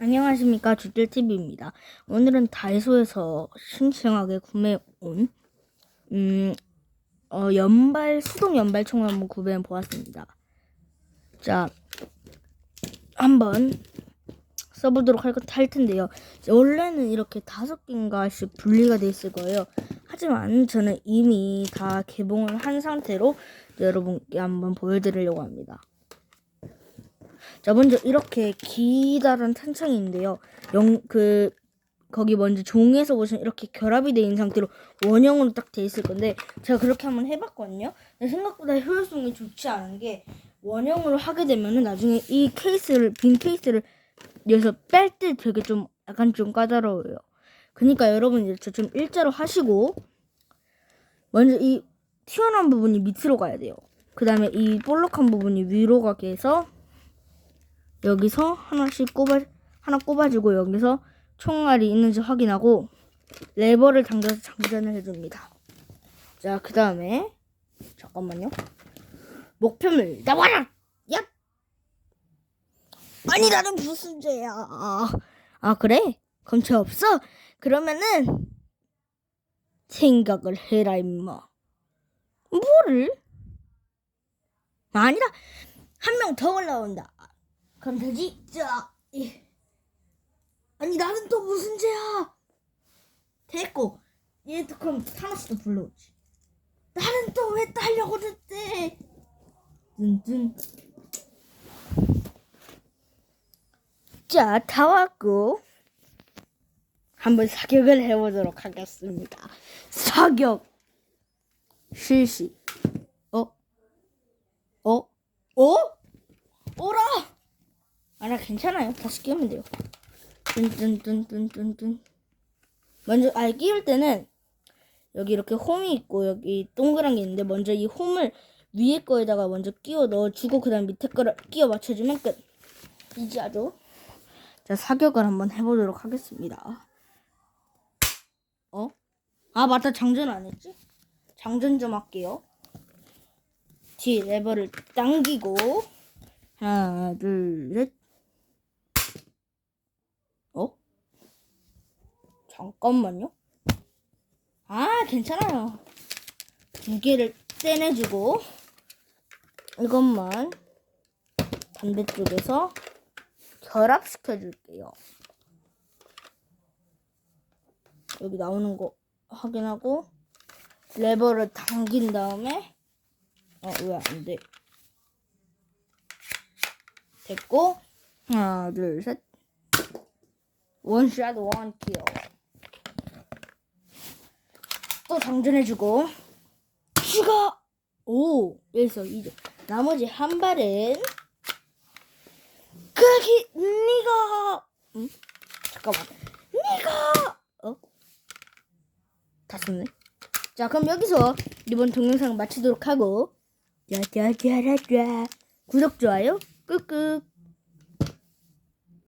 안녕하십니까 주딜TV입니다. 오늘은 다이소에서 싱싱하게 구매해 온 음, 어, 연발 수동 연발 총을 한번 구매해 보았습니다. 자, 한번 써보도록 할, 할 텐데요. 원래는 이렇게 다섯 개인가씩 분리가 돼 있을 거예요. 하지만 저는 이미 다 개봉을 한 상태로 여러분께 한번 보여드리려고 합니다. 자 먼저 이렇게 기다란 탄창인데요. 영 그 거기 먼저 종이에서 보시면 이렇게 결합이 돼 있는 상태로 원형으로 딱 돼 있을 건데 제가 그렇게 한번 해봤거든요. 생각보다 효율성이 좋지 않은 게 원형으로 하게 되면은 나중에 이 케이스를 빈 케이스를 여기서 뺄 때 되게 좀 약간 좀 까다로워요. 그러니까 여러분 이렇게 좀 일자로 하시고 먼저 이 튀어나온 부분이 밑으로 가야 돼요. 그 다음에 이 볼록한 부분이 위로 가게 해서 여기서 하나씩 꼽아 하나 꼽아주고 여기서 총알이 있는지 확인하고 레버를 당겨서 장전을 해줍니다. 자, 그 다음에 잠깐만요. 목표물 나와라. 야. 아니 나는 무슨 죄야? 아 그래? 그럼 죄 없어? 그러면은 생각을 해라 임마. 뭐를? 아니다. 한 명 더 올라온다. 그럼 되지? 자, 이. 아니 나는 또 무슨 죄야? 됐고 얘도 그럼 타노스도 불러오지. 나는 또 왜 딸려고 그랬대? 뚠뚠. 자, 다 왔고 한번 사격을 해보도록 하겠습니다. 사격 실시. 어? 어? 어? 오라! 괜찮아요. 다시 끼우면 돼요. 뚠뚠뚠뚠뚠뚠. 먼저, 아, 끼울 때는 여기 이렇게 홈이 있고 여기 동그란 게 있는데 먼저 이 홈을 위에 거에다가 먼저 끼워 넣어주고 그 다음 밑에 거를 끼워 맞춰주면 끝. 이지 아주. 자, 사격을 한번 해보도록 하겠습니다. 어? 아, 맞다. 장전 안 했지? 장전 좀 할게요. 뒤 레버를 당기고 하나, 둘, 셋. 어? 잠깐만요. 아, 괜찮아요. 두 개를 떼내주고 이것만 반대쪽에서 결합시켜 줄게요. 여기 나오는 거 확인하고 레버를 당긴 다음에 어 왜 안 돼? 됐고 하나 둘 셋 원샷 원킬 또 장전해주고. 추가 오 여기서 이제 나머지 한 발은 그기 니가 응? 잠깐만. 니가 어? 다 썼네. 자 그럼 여기서 이번 동영상 마치도록 하고. 짜자자라자. 구독 좋아요. 끄끄